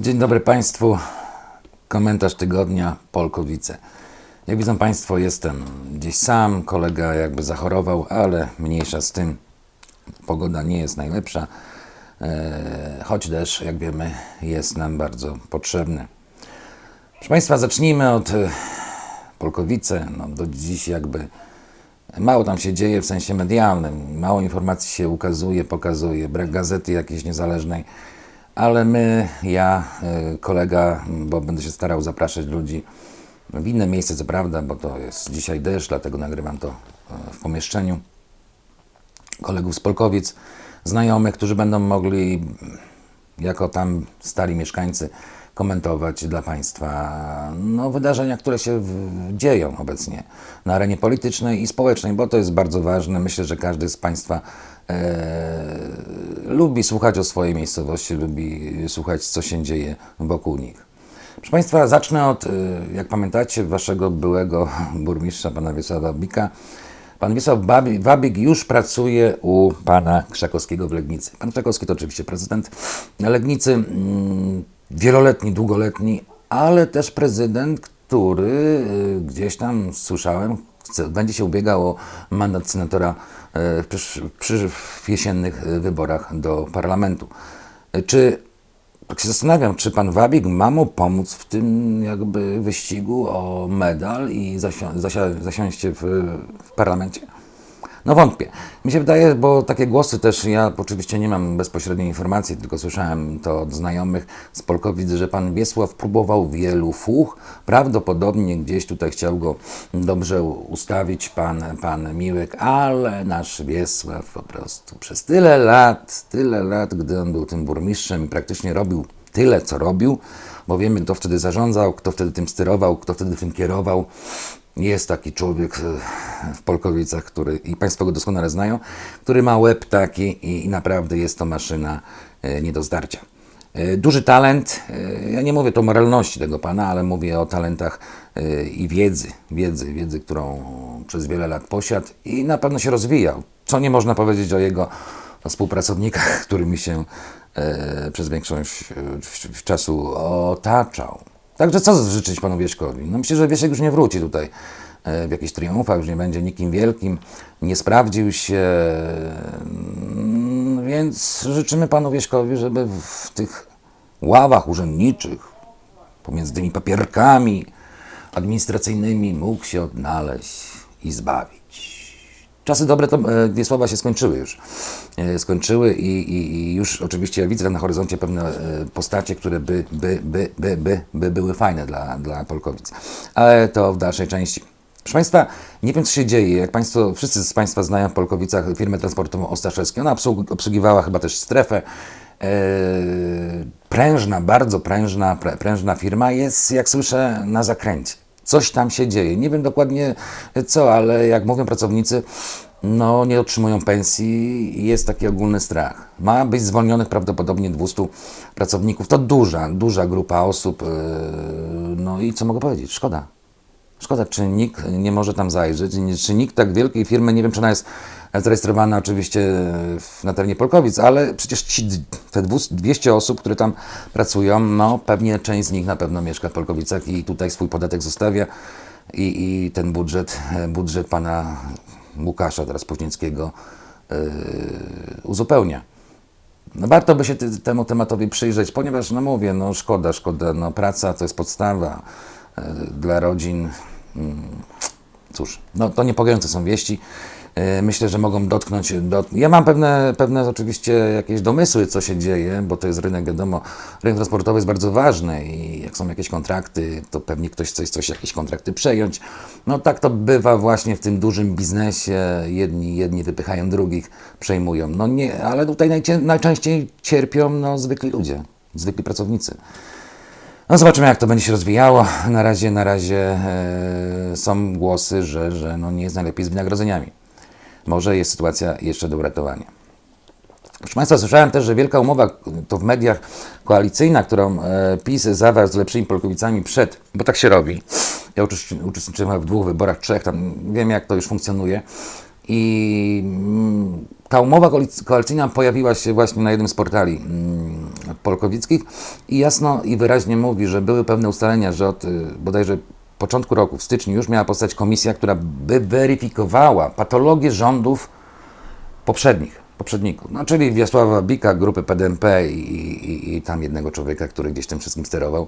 Dzień dobry Państwu. Komentarz tygodnia Polkowice. Jak widzą Państwo, jestem gdzieś sam. Kolega jakby zachorował, ale mniejsza z tym. Pogoda nie jest najlepsza, e, choć deszcz, jak wiemy, jest nam bardzo potrzebny. Proszę Państwa, zacznijmy od e, Polkowice. No, do dziś jakby mało tam się dzieje w sensie medialnym. Mało informacji się ukazuje, pokazuje. Brak gazety jakiejś niezależnej. Ale my, ja, y, kolega, bo będę się starał zapraszać ludzi w inne miejsce, co prawda, bo to jest dzisiaj deszcz, dlatego nagrywam to y, w pomieszczeniu. Kolegów z Polkowic, znajomych, którzy będą mogli, jako tam stali mieszkańcy, komentować dla Państwa no, wydarzenia, które się dzieją obecnie na arenie politycznej i społecznej, bo to jest bardzo ważne. Myślę, że każdy z Państwa e, lubi słuchać o swojej miejscowości, lubi słuchać, co się dzieje wokół nich. Proszę Państwa, zacznę od, e, jak pamiętacie, Waszego byłego burmistrza, pana Wiesława Bika. Pan Wiesław Wabik już pracuje u pana Krzakowskiego w Legnicy. Pan Krzakowski to oczywiście prezydent Legnicy, mm, wieloletni, długoletni, ale też prezydent, który y, gdzieś tam słyszałem, będzie się ubiegał o mandat senatora y, w, przysz, przy, w jesiennych wyborach do parlamentu. Y, Czy tak się zastanawiam, czy pan Wabik ma mu pomóc w tym jakby wyścigu o medal i zasiąście w, w parlamencie? No wątpię. Mi się wydaje, bo takie głosy też, ja oczywiście nie mam bezpośredniej informacji, tylko słyszałem to od znajomych z Polkowic, że pan Wiesław próbował wielu fuch, prawdopodobnie gdzieś tutaj chciał go dobrze ustawić pan, pan Miłek, ale nasz Wiesław po prostu przez tyle lat, tyle lat, gdy on był tym burmistrzem i praktycznie robił tyle, co robił, bo wiemy, kto wtedy zarządzał, kto wtedy tym sterował, kto wtedy tym kierował. Jest taki człowiek e, w Polkowicach, który, i Państwo go doskonale znają, który ma łeb taki i, i naprawdę jest to maszyna e, nie do zdarcia. E, Duży talent, ja nie mówię to o moralności tego pana, ale mówię o talentach i wiedzy, wiedzy, wiedzy, którą przez wiele lat posiadł i na pewno się rozwijał. Co nie można powiedzieć o jego współpracownikach, którymi się przez większość czasu otaczał. Także co życzyć panu Wieśkowi? No myślę, że Wieszek już nie wróci tutaj e, w jakichś triumfach, już nie będzie nikim wielkim, nie sprawdził się, mm, więc życzymy panu Wieśkowi, żeby w tych ławach urzędniczych, pomiędzy tymi papierkami administracyjnymi mógł się odnaleźć i zbawić. Czasy dobre to e, Wiesława się skończyły już. E, skończyły i, i, i już oczywiście widzę na horyzoncie pewne e, postacie, które by, by, by, by, by, by były fajne dla, dla Polkowic. Ale to w dalszej części. Proszę Państwa, nie wiem co się dzieje. Jak Państwo, wszyscy z Państwa znają w Polkowicach firmę transportową Ostaszewską. Ona obsług, obsługiwała chyba też strefę. E, prężna, bardzo prężna, prę- prężna firma jest, jak słyszę, na zakręcie. Coś tam się dzieje. Nie wiem dokładnie co, ale jak mówią pracownicy, no nie otrzymują pensji i jest taki ogólny strach. Ma być zwolnionych prawdopodobnie 200 pracowników. To duża, duża grupa osób. Yy, No i co mogę powiedzieć? Szkoda. Szkoda, czy nikt nie może tam zajrzeć, czy nikt tak wielkiej firmy, nie wiem, czy ona jest zarejestrowana oczywiście na terenie Polkowic, ale przecież ci, te 200 200 osób, które tam pracują, no pewnie część z nich na pewno mieszka w Polkowicach i tutaj swój podatek zostawia i, i ten budżet, budżet pana Łukasza, teraz Późnickiego, yy, uzupełnia. No warto by się ty, temu tematowi przyjrzeć, ponieważ, no mówię, no szkoda, szkoda, no praca to jest podstawa e, dla rodzin. Mm, Cóż, no to niepokojące są wieści. E, Myślę, że mogą dotknąć. Dot... Ja mam pewne, pewne oczywiście jakieś domysły, co się dzieje, bo to jest rynek, wiadomo, rynek transportowy jest bardzo ważny i jak są jakieś kontrakty, to pewnie ktoś chce coś, jakieś kontrakty przejąć. No tak to bywa właśnie w tym dużym biznesie. Jedni, jedni wypychają drugich, przejmują. No nie, ale tutaj najcie, najczęściej cierpią no, zwykli ludzie, zwykli pracownicy. No zobaczymy, jak to będzie się rozwijało. Na razie, na razie e, są głosy, że, że no nie jest najlepiej z wynagrodzeniami. Może jest sytuacja jeszcze do uratowania. Proszę Państwa, słyszałem też, że wielka umowa, to w mediach koalicyjna, którą e, PiS zawarł z lepszymi Polkowicami przed, bo tak się robi. Ja uczestniczy- uczestniczyłem w dwóch wyborach, trzech, tam wiem jak to już funkcjonuje. I mm, ta umowa koalic- koalicyjna pojawiła się właśnie na jednym z portali mm, polkowickich i jasno i wyraźnie mówi, że były pewne ustalenia, że od y, bodajże początku roku, w styczniu, już miała powstać komisja, która by weryfikowała patologię rządów poprzednich, poprzedników. No, czyli Wiesława Bika, grupy PDMP i, i, i tam jednego człowieka, który gdzieś tym wszystkim sterował,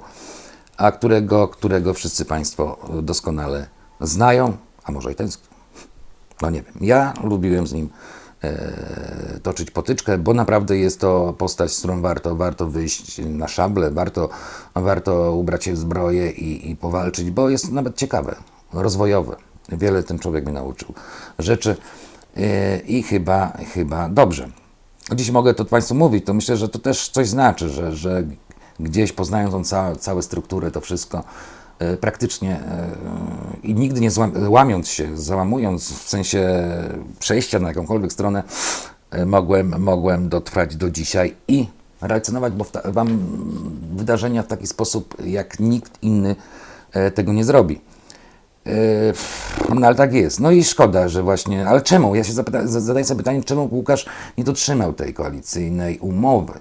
a którego, którego wszyscy Państwo doskonale znają, a może i tęsknią. No nie wiem. Ja lubiłem z nim toczyć potyczkę, bo naprawdę jest to postać, z którą warto, warto wyjść na szable, warto, warto ubrać się w zbroję i, i powalczyć, bo jest nawet ciekawe, rozwojowe. Wiele ten człowiek mnie nauczył rzeczy e, i chyba, chyba dobrze. Dziś mogę to Państwu mówić, to myślę, że to też coś znaczy, że, że gdzieś poznając tą całą, strukturę, to wszystko e, praktycznie e, i nigdy nie łamiąc się, załamując w sensie przejścia na jakąkolwiek stronę, e, mogłem, mogłem dotrwać do dzisiaj i relacjonować bo Wam wydarzenia w taki sposób, jak nikt inny e, tego nie zrobi. No ale tak jest. No i szkoda, że właśnie. Ale czemu? Ja się zapyta, za- zadaję sobie pytanie, czemu Łukasz nie dotrzymał tej koalicyjnej umowy?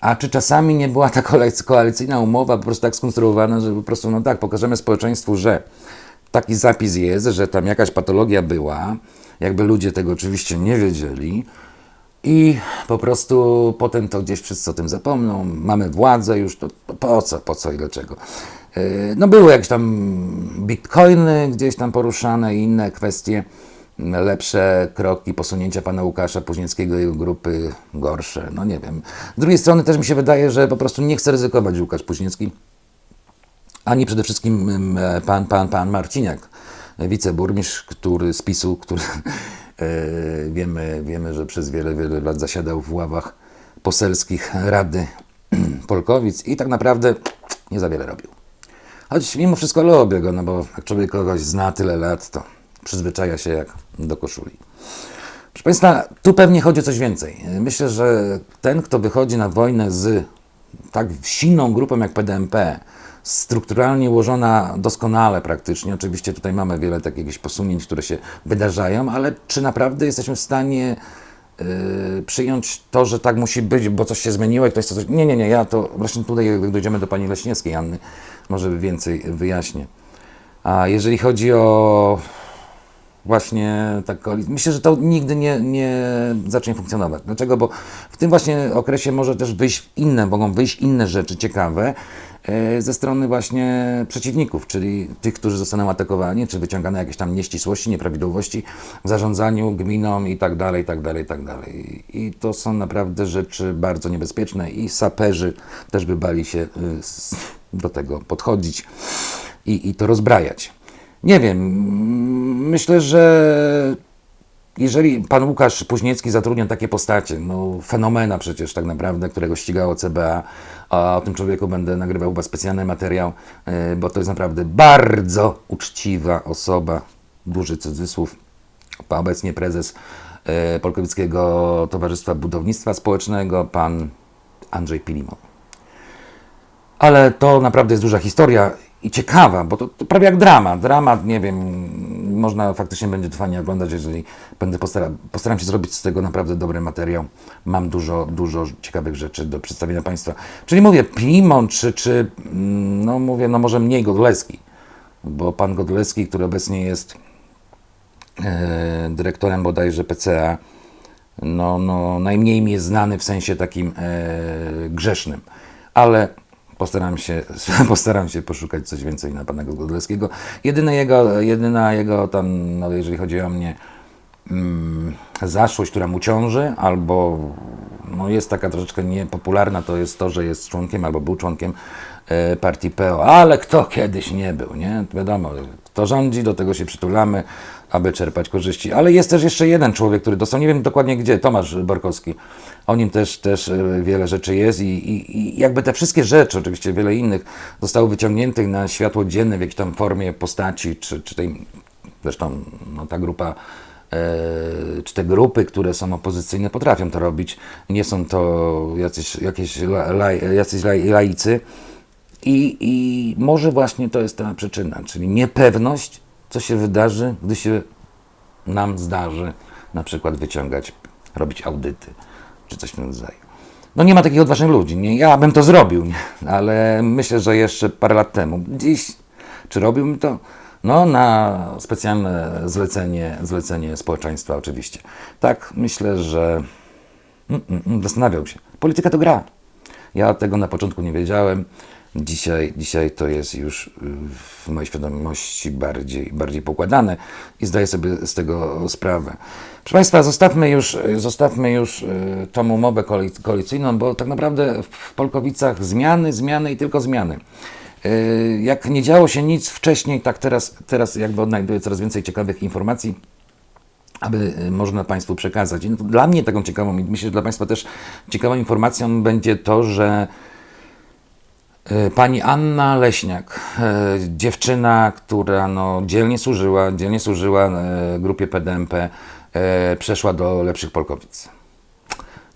A czy czasami nie była ta koalicyjna umowa po prostu tak skonstruowana, że po prostu, no tak, pokażemy społeczeństwu, że taki zapis jest, że tam jakaś patologia była, jakby ludzie tego oczywiście nie wiedzieli, i po prostu potem to gdzieś wszyscy o tym zapomną. Mamy władzę już, to, to po co, po co i dlaczego. Yy, No były jakieś tam bitcoiny gdzieś tam poruszane i inne kwestie, lepsze kroki, posunięcia pana Łukasza Późnieckiego i jego grupy, gorsze, no nie wiem. Z drugiej strony też mi się wydaje, że po prostu nie chce ryzykować Łukasz Późniecki, ani przede wszystkim e, pan, pan, pan Marciniak, wiceburmistrz, który z PiSu, który e, wiemy, wiemy, że przez wiele, wiele lat zasiadał w ławach poselskich Rady Polkowic i tak naprawdę nie za wiele robił. Choć mimo wszystko lubię go, no bo jak człowiek kogoś zna tyle lat, to przyzwyczaja się jak do koszuli. Proszę Państwa, tu pewnie chodzi o coś więcej. Myślę, że ten, kto wychodzi na wojnę z tak silną grupą jak PDMP, strukturalnie ułożona doskonale praktycznie, oczywiście tutaj mamy wiele takich posunięć, które się wydarzają, ale czy naprawdę jesteśmy w stanie yy, przyjąć to, że tak musi być, bo coś się zmieniło i ktoś coś... Nie, nie, nie, ja to właśnie tutaj jak dojdziemy do Pani Leśniewskiej, Anny, może więcej wyjaśnię. A jeżeli chodzi o właśnie tak koalic- Myślę, że to nigdy nie, nie zacznie funkcjonować. Dlaczego? Bo w tym właśnie okresie może też wyjść inne, mogą wyjść inne rzeczy ciekawe e, ze strony właśnie przeciwników, czyli tych, którzy zostaną atakowani, czy wyciągane jakieś tam nieścisłości, nieprawidłowości w zarządzaniu gminą i tak dalej, i tak dalej, i tak dalej. I to są naprawdę rzeczy bardzo niebezpieczne i saperzy też by bali się y, do tego podchodzić i, i to rozbrajać. Nie wiem, myślę, że jeżeli pan Łukasz Późniecki zatrudnia takie postacie, no fenomena przecież tak naprawdę, którego ścigało CBA, a o tym człowieku będę nagrywał chyba specjalny materiał, yy, bo to jest naprawdę bardzo uczciwa osoba, duży cudzysłów, pa- obecnie prezes yy, Polkowickiego Towarzystwa Budownictwa Społecznego, pan Andrzej Pilimon. Ale to naprawdę jest duża historia i ciekawa, bo to, to prawie jak dramat. Dramat, nie wiem, można faktycznie będzie to fajnie oglądać, jeżeli będę postara, postaram się zrobić z tego naprawdę dobry materiał. Mam dużo, dużo ciekawych rzeczy do przedstawienia Państwa. Czyli mówię, Pimon, czy, czy mm, no mówię, no może mniej Godleski, bo pan Godleski, który obecnie jest e, dyrektorem bodajże PCA, no, no, najmniej mi jest znany w sensie takim e, grzesznym, ale postaram się, postaram się poszukać coś więcej na pana Godleskiego. Jedyne jego, jedyna jego tam, no, jeżeli chodzi o mnie, mm, zaszłość, która mu ciąży, albo no, jest taka troszeczkę niepopularna, to jest to, że jest członkiem albo był członkiem e, partii PO, ale kto kiedyś nie był, nie? Wiadomo, kto rządzi, do tego się przytulamy, aby czerpać korzyści. Ale jest też jeszcze jeden człowiek, który dostał, nie wiem dokładnie gdzie, Tomasz Borkowski. O nim też, też e, wiele rzeczy jest i, i, i jakby te wszystkie rzeczy, oczywiście wiele innych, zostały wyciągnięte na światło dzienne w jakiejś tam formie postaci, czy, czy tej, zresztą no, ta grupa e, czy te grupy, które są opozycyjne, potrafią to robić. Nie są to jacyś, jakieś la, jacyś lai, laicy. I, I może właśnie to jest ta przyczyna, czyli niepewność, co się wydarzy, gdy się nam zdarzy na przykład wyciągać, robić audyty czy coś w tym rodzaju. No nie ma takich odważnych ludzi. Nie, ja bym to zrobił, nie? ale myślę, że jeszcze parę lat temu. Dziś, czy robiłbym to? No, na specjalne zlecenie, zlecenie społeczeństwa oczywiście. Tak, myślę, że mm, mm, mm, zastanawiał się. Polityka to gra. Ja tego na początku nie wiedziałem. Dzisiaj, dzisiaj to jest już y, w mojej świadomości bardziej, bardziej pokładane i zdaję sobie z tego sprawę. Proszę Państwa, zostawmy już, zostawmy już y, tą umowę koali- koalicyjną, bo tak naprawdę w Polkowicach zmiany, zmiany i tylko zmiany. Y, Jak nie działo się nic wcześniej, tak teraz, teraz jakby odnajduję coraz więcej ciekawych informacji aby y, można Państwu przekazać. No dla mnie taką ciekawą, myślę, że dla Państwa też ciekawą informacją będzie to, że y, pani Anna Leśniak, y, dziewczyna, która no, dzielnie służyła, dzielnie służyła y, grupie PDMP, przeszła do lepszych Polkowic.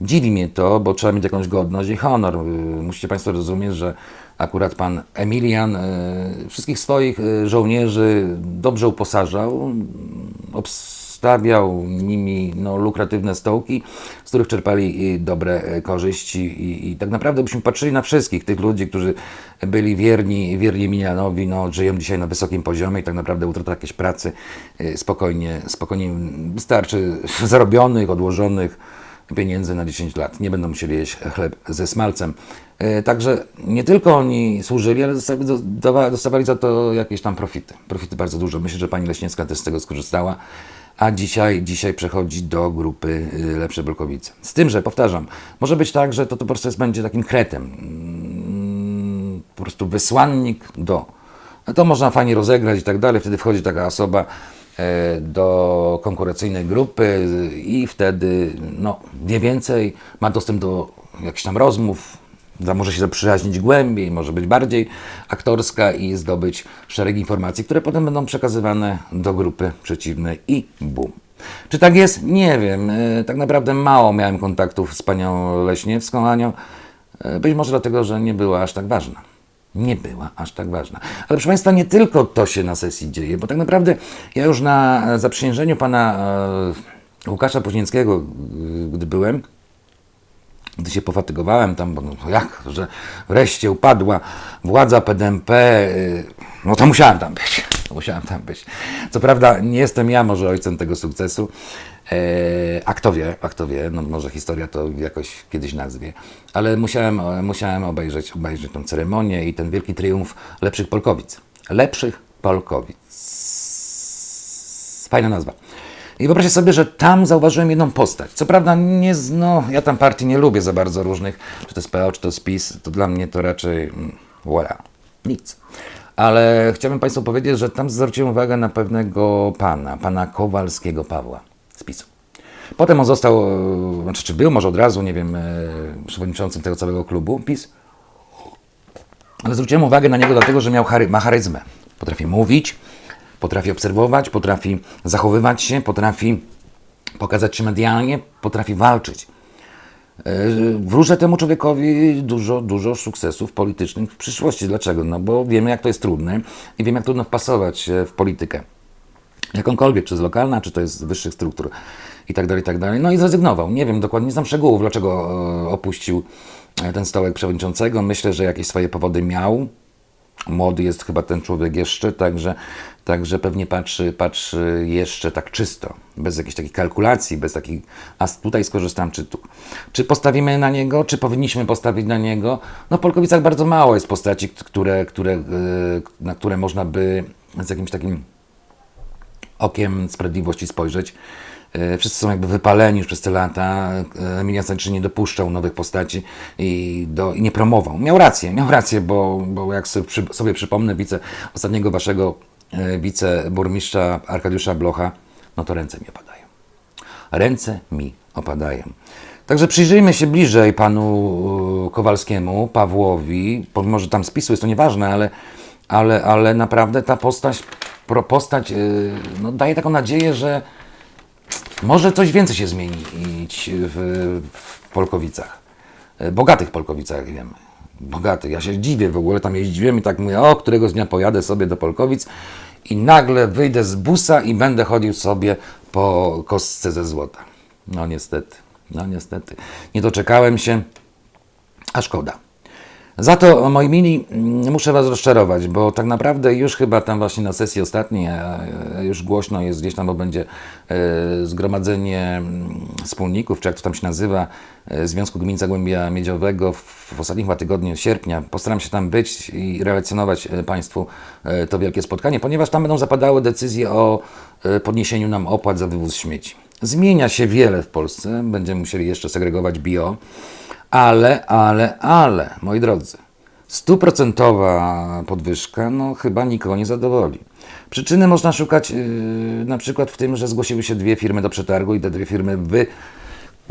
Dziwi mnie to, bo trzeba mieć jakąś godność i honor. Musicie Państwo rozumieć, że akurat pan Emilian wszystkich swoich żołnierzy dobrze uposażał, obstawiał nimi no, lukratywne stołki, z których czerpali y, dobre y, korzyści i, i tak naprawdę byśmy patrzyli na wszystkich tych ludzi, którzy byli wierni, wierni Emilianowi, no, żyją dzisiaj na wysokim poziomie i tak naprawdę utrata jakiejś pracy y, spokojnie, spokojnie wystarczy zarobionych, odłożonych, pieniędzy na 10 lat. Nie będą musieli jeść chleb ze smalcem. E, Także nie tylko oni służyli, ale dostawali, za to jakieś tam profity. Profity bardzo dużo. Myślę, że pani Leśniecka też z tego skorzystała. A dzisiaj, dzisiaj przechodzi do grupy y, Lepsze Bolkowice. Z tym, że powtarzam, może być tak, że to, to po prostu jest, będzie takim kretem. Mm, Po prostu wysłannik do. No to można fajnie rozegrać i tak dalej. Wtedy wchodzi taka osoba e, do konkurencyjnej grupy i wtedy no, wie więcej, ma dostęp do jakichś tam rozmów, może się zaprzyjaźnić głębiej, może być bardziej aktorska i zdobyć szereg informacji, które potem będą przekazywane do grupy przeciwnej i bum. Czy tak jest? Nie wiem. E, Tak naprawdę mało miałem kontaktów z panią Leśniewską Anią. E, Być może dlatego, że nie była aż tak ważna. Nie była aż tak ważna. Ale proszę Państwa, nie tylko to się na sesji dzieje, bo tak naprawdę ja już na zaprzysiężeniu pana e, Łukasza Późnieckiego, gdy byłem, gdy się pofatygowałem tam, bo no jak, że wreszcie upadła władza PDMP, y, no to musiałem tam być. Musiałem tam być. Co prawda nie jestem ja może ojcem tego sukcesu, e, a kto wie, a kto wie, no może historia to jakoś kiedyś nazwie, ale musiałem, e, musiałem obejrzeć, obejrzeć tą ceremonię i ten wielki triumf lepszych Polkowic. Lepszych Polkowic. Fajna nazwa. I wyobraźcie sobie, że tam zauważyłem jedną postać. Co prawda, nie, no, ja tam partii nie lubię za bardzo różnych, czy to jest PO, czy to jest PiS, to dla mnie to raczej mm, voilà, nic. Ale chciałbym Państwu powiedzieć, że tam zwróciłem uwagę na pewnego pana, pana Kowalskiego Pawła z PiSu. Potem on został, e, znaczy czy był może od razu, nie wiem, e, przewodniczącym tego całego klubu PiS, ale zwróciłem uwagę na niego dlatego, że miał chary, ma charyzmę. Potrafi mówić, potrafi obserwować, potrafi zachowywać się, potrafi pokazać się medialnie, potrafi walczyć. Yy, Wróżę temu człowiekowi dużo, dużo sukcesów politycznych w przyszłości. Dlaczego? No bo wiemy, jak to jest trudne i wiemy, jak trudno wpasować się w politykę. Jakąkolwiek, czy jest lokalna, czy to jest z wyższych struktur i tak dalej, i tak dalej. No i zrezygnował. Nie wiem dokładnie, nie znam szczegółów, dlaczego e, opuścił e, ten stołek przewodniczącego. Myślę, że jakieś swoje powody miał. Młody jest chyba ten człowiek jeszcze, także, także pewnie patrzy, patrzy jeszcze tak czysto, bez jakichś takich kalkulacji, bez takich, a tutaj skorzystam, czy tu. Czy postawimy na niego, czy powinniśmy postawić na niego? No w Polkowicach bardzo mało jest postaci, które, które, e, na które można by z jakimś takim okiem sprawiedliwości spojrzeć. E, Wszyscy są jakby wypaleni już przez te lata. E, Emilian Sańczy nie dopuszczał nowych postaci i, do, i nie promował. Miał rację, miał rację, bo, bo jak sobie, sobie przypomnę wice, ostatniego waszego wiceburmistrza Arkadiusza Blocha, no to ręce mi opadają. Ręce mi opadają. Także przyjrzyjmy się bliżej panu e, Kowalskiemu, Pawłowi, pomimo, że tam spisu jest to nieważne, ale, ale, ale naprawdę ta postać, postać e, no, daje taką nadzieję, że może coś więcej się zmienić w, w Polkowicach. E, Bogatych Polkowicach, wiemy. Bogatych. Ja się dziwię w ogóle, tam jeździłem i tak mówię, o, któregoś dnia pojadę sobie do Polkowic i nagle wyjdę z busa i będę chodził sobie po kostce ze złota. No niestety, no niestety. Nie doczekałem się, a szkoda. Za to, moi mili, mm, muszę Was rozczarować, bo tak naprawdę już chyba tam właśnie na sesji ostatniej, już głośno jest gdzieś tam, bo będzie e, zgromadzenie mm, wspólników, czy jak to tam się nazywa, e, Związku Gmin Zagłębia Miedziowego w, w ostatnich chyba tygodniu sierpnia. Postaram się tam być i relacjonować e, Państwu to wielkie spotkanie, ponieważ tam będą zapadały decyzje o podniesieniu nam opłat za wywóz śmieci. Zmienia się wiele w Polsce, będziemy musieli jeszcze segregować bio. Ale, ale, ale, moi drodzy, stuprocentowa podwyżka, no chyba nikogo nie zadowoli. Przyczyny można szukać yy, na przykład w tym, że zgłosiły się dwie firmy do przetargu i te dwie firmy wy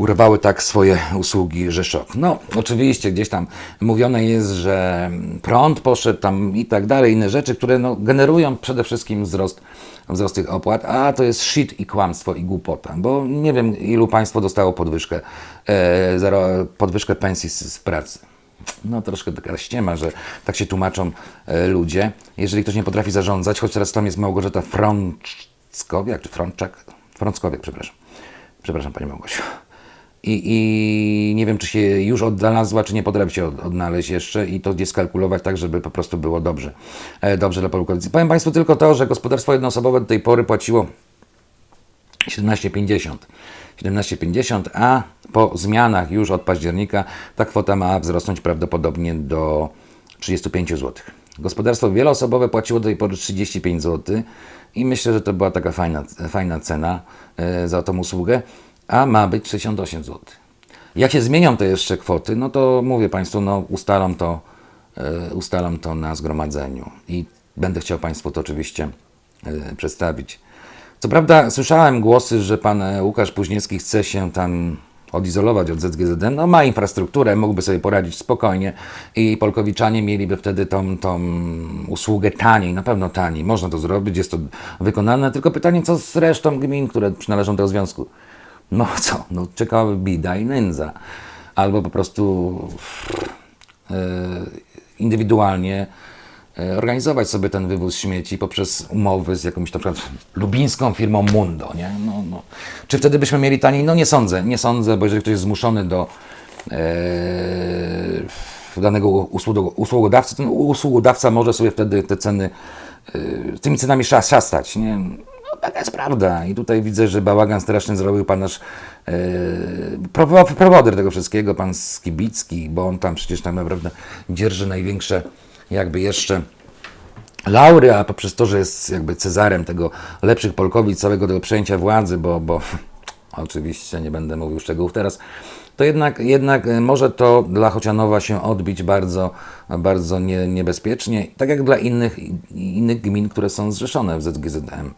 urwały tak swoje usługi, że szok. No, oczywiście gdzieś tam mówione jest, że prąd poszedł tam i tak dalej, inne rzeczy, które no, generują przede wszystkim wzrost, wzrost tych opłat, a to jest shit i kłamstwo i głupota, bo nie wiem, ilu państwo dostało podwyżkę, e, zero, podwyżkę pensji z, z pracy. No troszkę taka ściema, że tak się tłumaczą e, ludzie. Jeżeli ktoś nie potrafi zarządzać, choć teraz tam jest Małgorzata Frąckowiak, czy Frączak? Frąckowiak, przepraszam. Przepraszam Pani Małgosiu. I, I nie wiem, czy się już odnalazła, czy nie potrafi się od, odnaleźć jeszcze i to gdzieś skalkulować tak, żeby po prostu było dobrze. E, dobrze dla Polkowicy. Powiem Państwu tylko to, że gospodarstwo jednoosobowe do tej pory płaciło 17,50. 17,50, a po zmianach już od października ta kwota ma wzrosnąć prawdopodobnie do 35 zł. Gospodarstwo wieloosobowe płaciło do tej pory 35 zł i myślę, że to była taka fajna, fajna cena e, za tą usługę, a ma być 68 zł. Jak się zmienią te jeszcze kwoty, no to mówię Państwu, no ustalam to, e, ustalam to na zgromadzeniu i będę chciał Państwu to oczywiście e, przedstawić. Co prawda słyszałem głosy, że pan e, Łukasz Późniewski chce się tam odizolować od ZGZN. No ma infrastrukturę, mógłby sobie poradzić spokojnie i Polkowiczanie mieliby wtedy tą, tą usługę taniej, na pewno taniej. Można to zrobić, jest to wykonane, tylko pytanie co z resztą gmin, które przynależą do związku. No co, no czekałaby bida i nędza. Albo po prostu e, indywidualnie e, organizować sobie ten wywóz śmieci poprzez umowy z jakąś na przykład lubińską firmą Mundo, nie? No, no. Czy wtedy byśmy mieli taniej? No nie sądzę, nie sądzę, bo jeżeli ktoś jest zmuszony do e, danego usługo- usługodawcy, ten usługodawca może sobie wtedy te ceny, e, tymi cenami szas- szastać, nie? No, taka jest prawda. I tutaj widzę, że bałagan straszny zrobił pan nasz prowoder tego wszystkiego, pan Skibicki, bo on tam przecież tak naprawdę dzierży największe jakby jeszcze laury, a poprzez to, że jest jakby Cezarem tego lepszych Polkowic, całego tego przejęcia władzy, bo, bo oczywiście nie będę mówił szczegółów teraz, to jednak, jednak e, może to dla Chocianowa się odbić bardzo, bardzo nie, niebezpiecznie, tak jak dla innych, innych gmin, które są zrzeszone w ZGZM.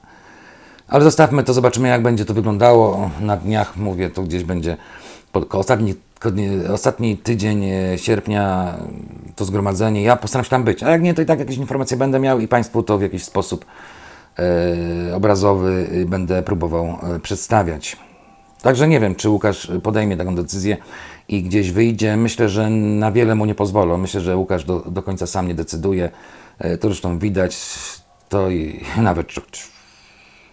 Ale zostawmy to, zobaczymy jak będzie to wyglądało. Na dniach, mówię, to gdzieś będzie pod, ostatni, ostatni tydzień e, sierpnia to zgromadzenie. Ja postaram się tam być, a jak nie, to i tak jakieś informacje będę miał i Państwu to w jakiś sposób e, obrazowy e, będę próbował przedstawiać. Także nie wiem, czy Łukasz podejmie taką decyzję i gdzieś wyjdzie. Myślę, że na wiele mu nie pozwolą. Myślę, że Łukasz do, do końca sam nie decyduje. To zresztą widać, to i nawet czuć.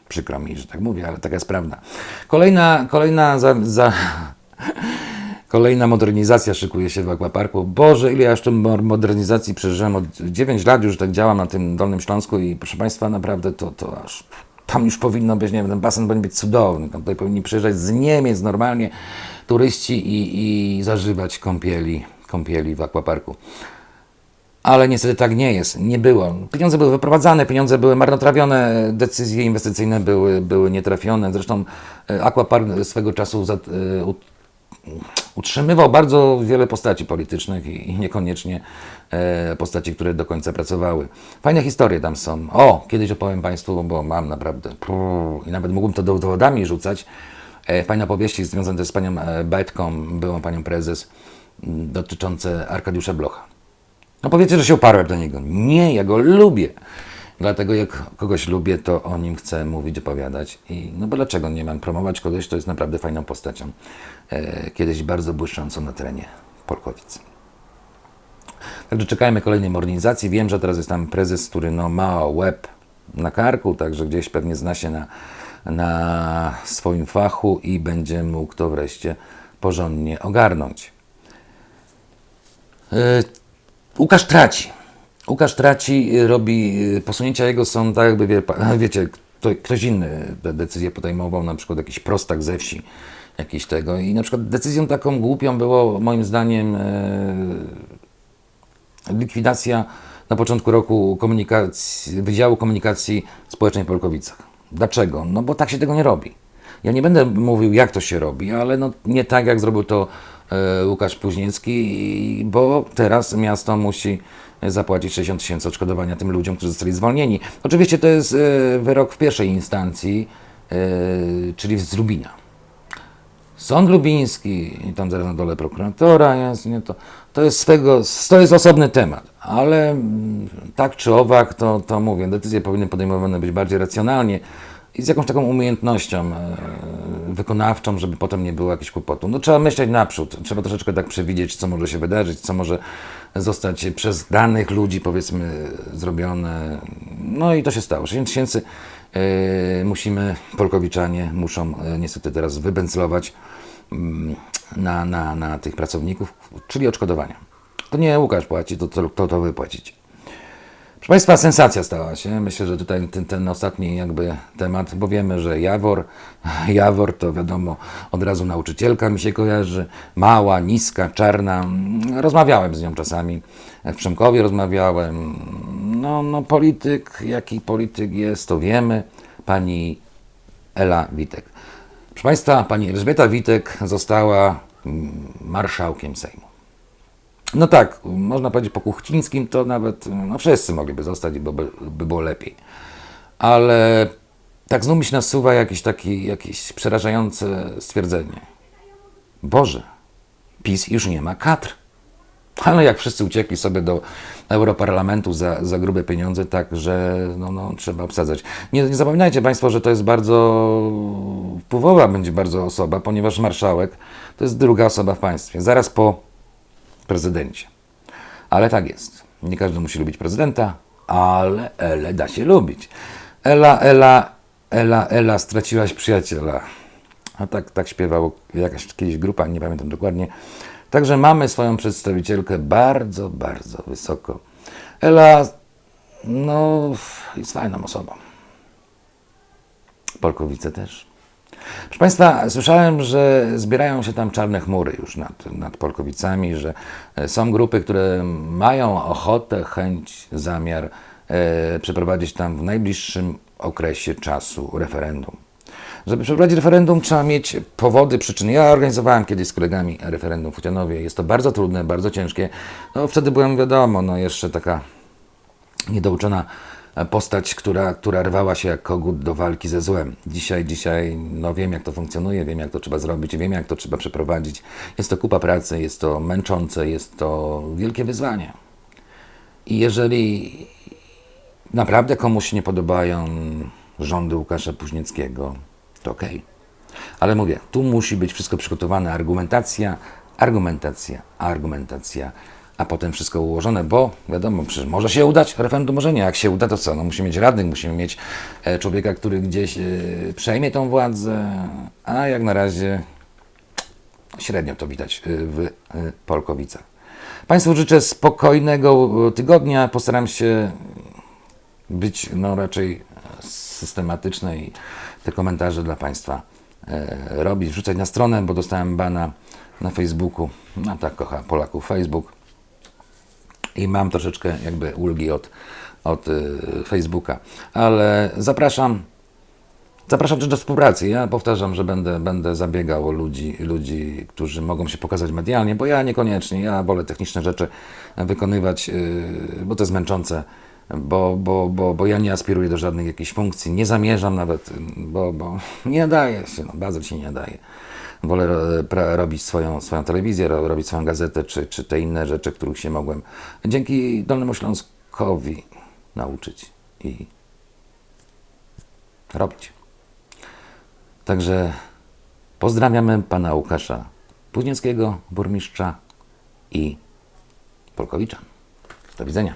Przykro mi, że tak mówię, ale taka jest prawda. Kolejna, kolejna za, za, Kolejna modernizacja szykuje się w Aquaparku. Boże, ile ja już mo- modernizacji przeżyłem. Od 9 lat już tak działam na tym Dolnym Śląsku i proszę Państwa, naprawdę to, to aż... Tam już powinno być, nie wiem, ten basen powinien być cudowny. Tam tutaj powinni przyjeżdżać z Niemiec normalnie turyści i, i zażywać kąpieli, kąpieli w Aquaparku. Ale niestety tak nie jest, nie było. Pieniądze były wyprowadzane, pieniądze były marnotrawione, decyzje inwestycyjne były, były nietrafione. Zresztą e, Aquapark swego czasu za, e, utrzymywał bardzo wiele postaci politycznych i, niekoniecznie e, postaci, które do końca pracowały. Fajne historie tam są. O, kiedyś opowiem Państwu, bo mam naprawdę i nawet mógłbym to do- dowodami rzucać. Fajne opowieści związane z panią Betką, byłą panią prezes, dotyczące Arkadiusza Blocha. No powiecie, że się uparłem do niego. Nie, ja go lubię. Dlatego jak kogoś lubię, to o nim chcę mówić, opowiadać. I no bo dlaczego nie mam promować kogoś, kto jest naprawdę fajną postacią. E, kiedyś bardzo błyszczącą na terenie Polkowic. Także czekajmy kolejnej modernizacji. Wiem, że teraz jest tam prezes, który no, ma łeb na karku, także gdzieś pewnie zna się na, na swoim fachu i będzie mógł to wreszcie porządnie ogarnąć. E, Łukasz traci. Łukasz traci, y, robi, y, posunięcia jego są tak jakby, wie, wiecie, kto, ktoś inny te decyzje podejmował, na przykład jakiś prostak ze wsi, jakiś tego. I na przykład decyzją taką głupią było moim zdaniem e, likwidacja na początku roku komunikacji, Wydziału Komunikacji Społecznej w Polkowicach. Dlaczego? No bo tak się tego nie robi. Ja nie będę mówił, jak to się robi, ale no, nie tak, jak zrobił to Łukasz Późniecki, bo teraz miasto musi zapłacić 60 tysięcy odszkodowania tym ludziom, którzy zostali zwolnieni. Oczywiście to jest e, wyrok w pierwszej instancji, e, czyli z Lubina. Sąd Lubiński i tam zaraz na dole prokuratora jest, nie, to, to jest swego, to jest osobny temat, ale mm, tak czy owak, to, to mówię, decyzje powinny podejmowane być bardziej racjonalnie i z jakąś taką umiejętnością e, wykonawczą, żeby potem nie było jakichś kłopotów. No trzeba myśleć naprzód, trzeba troszeczkę tak przewidzieć, co może się wydarzyć, co może zostać przez danych ludzi, powiedzmy, zrobione. No i to się stało. 60 tysięcy e, musimy, Polkowiczanie muszą e, niestety teraz wybęclować mm, na, na, na tych pracowników, czyli odszkodowania. To nie Łukasz płaci, to, to, to, to wy płacicie. Państwa, sensacja stała się. Myślę, że tutaj ten, ten ostatni jakby temat, bo wiemy, że Jawor, Jawor to wiadomo, od razu nauczycielka mi się kojarzy, mała, niska, czarna. Rozmawiałem z nią czasami, w Przemkowie rozmawiałem. No, no polityk, jaki polityk jest, to wiemy. Pani Ela Witek. Proszę Państwa, pani Elżbieta Witek została mm, marszałkiem Sejmu. No tak, można powiedzieć po Kuchcińskim to nawet, no wszyscy mogliby zostać i by, by było lepiej. Ale tak znów mi się nasuwa jakieś takie, jakieś przerażające stwierdzenie. Boże, PiS już nie ma kadr. Ale jak wszyscy uciekli sobie do Europarlamentu za, za grube pieniądze, tak, że no, no, trzeba obsadzać. Nie, nie zapominajcie Państwo, że to jest bardzo wpływowa będzie bardzo osoba, ponieważ marszałek to jest druga osoba w państwie. Zaraz po prezydencie. Ale tak jest. Nie każdy musi lubić prezydenta, ale Elę da się lubić. Ela, Ela, Ela, Ela, straciłaś przyjaciela. A tak, tak śpiewał jakaś kiedyś grupa, nie pamiętam dokładnie. Także mamy swoją przedstawicielkę bardzo, bardzo wysoko. Ela, no, jest fajną osobą. Polkowice też. Proszę Państwa, słyszałem, że zbierają się tam czarne chmury już nad, nad Polkowicami, że e, są grupy, które mają ochotę, chęć, zamiar e, przeprowadzić tam w najbliższym okresie czasu referendum. Żeby przeprowadzić referendum, trzeba mieć powody, przyczyny. Ja organizowałem kiedyś z kolegami referendum w Fucianowie. Jest to bardzo trudne, bardzo ciężkie. No, wtedy byłem, wiadomo, no, jeszcze taka niedouczona postać, która, która rwała się jak kogut do walki ze złem. Dzisiaj, dzisiaj no wiem, jak to funkcjonuje, wiem, jak to trzeba zrobić, wiem, jak to trzeba przeprowadzić. Jest to kupa pracy, jest to męczące, jest to wielkie wyzwanie. I jeżeli naprawdę komuś nie podobają rządy Łukasza Późnieckiego, to okej. Ale mówię, tu musi być wszystko przygotowane, argumentacja, argumentacja, argumentacja, a potem wszystko ułożone, bo wiadomo, przecież może się udać, referendum może nie. Jak się uda, to co? No, musimy mieć radnych, musimy mieć e, człowieka, który gdzieś e, przejmie tą władzę, a jak na razie średnio to widać e, w Polkowicach. Państwu życzę spokojnego tygodnia. Postaram się być no, raczej systematyczne i te komentarze dla Państwa robić, wrzucać na stronę, bo dostałem bana na Facebooku. No tak kocha Polaków Facebook. I mam troszeczkę jakby ulgi od, od e, Facebooka. Ale zapraszam. Zapraszam też do współpracy. Ja powtarzam, że będę, będę zabiegał o ludzi, ludzi, którzy mogą się pokazać medialnie, bo ja niekoniecznie. Ja wolę techniczne rzeczy wykonywać, yy, bo to jest męczące, bo, bo, bo, bo ja nie aspiruję do żadnych jakichś funkcji. Nie zamierzam nawet, bo, bo nie nadaje się, no, bazel się nie nadaje. Wolę robić swoją, swoją telewizję, ro, robić swoją gazetę, czy, czy te inne rzeczy, których się mogłem dzięki Dolnemu Śląskowi nauczyć i robić. Także pozdrawiamy pana Łukasza Późnieckiego, burmistrza i Polkowicza. Do widzenia.